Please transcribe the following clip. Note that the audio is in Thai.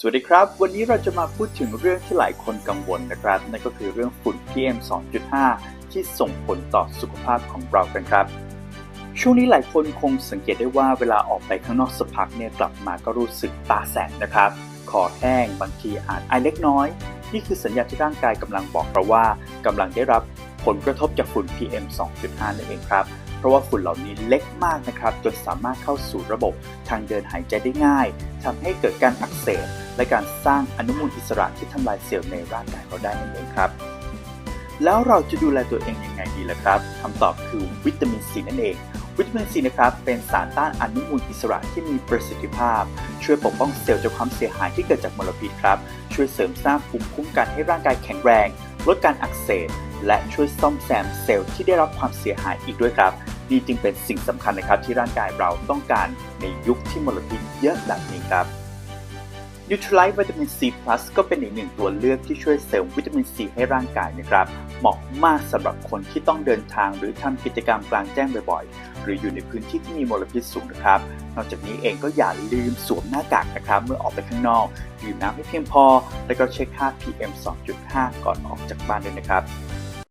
สวัสดีครับ วันนี้เราจะมาพูดถึงเรื่องที่หลายคนกังวลนะครับนั่นก็คือเรื่องฝุ่น PM 2.5 ที่ส่งผลต่อสุขภาพของเรากันครับ ช่วงนี้หลายคนคงสังเกตได้ว่าเวลาออกไปข้างนอกสักพักเนี่ยกลับมาก็รู้สึกตาแสบนะครับ คอแห้งบางทีอาจไอเล็กน้อย นี่คือสัญญาณที่ร่างกายกำลังบอกเราว่ากำลังได้รับผลกระทบจากฝุ่น PM 2.5 นั่นเองครับ เพราะว่าฝุ่นเหล่านี้เล็กมากนะครับจนสามารถเข้าสู่ระบบทางเดินหายใจได้ง่ายทำให้เกิดการอักเสบ และการสร้างอนุมูลอิสระที่ทำลายเซลล์ในร่างกายเราได้นั่นเองครับ แล้วเราจะดูแลตัวเองยังไงดีล่ะครับคำตอบคือวิตามินซีนั่นเอง วิตามินซีนะครับเป็นสารต้านอนุมูลอิสระที่มีประสิทธิภาพ ช่วยปกป้องเซลล์จากความเสียหายที่เกิดจากมลพิษครับช่วยเสริมสร้างภูมิคุ้มกันให้ร่างกายแข็งแรง ลดการอักเสบและช่วยซ่อมแซมเซลล์ที่ได้รับความเสียหายอีกด้วยครับนี่จึงเป็นสิ่งสำคัญนะครับที่ร่างกายเราต้องการในยุคที่มลพิษเยอะแบบนี้ครับ Neutralite วิตามิน C Plus ก็เป็นอีกหนึ่งตัวเลือกที่ช่วยเสริมวิตามินซีให้ร่างกายนะครับ เหมาะมากสำหรับคนที่ต้องเดินทางหรือทำกิจกรรมกลางแจ้งบ่อยๆ หรืออยู่ในพื้นที่ที่มีมลพิษสูงนะครับ นอกจากนี้เองก็อย่าลืมสวมหน้ากากนะครับ เมื่อออกไปข้างนอกดื่มน้ำให้เพียงพอ แล้วก็เช็คค่า PM 2.5 ก่อนออกจากบ้านด้วยนะครับ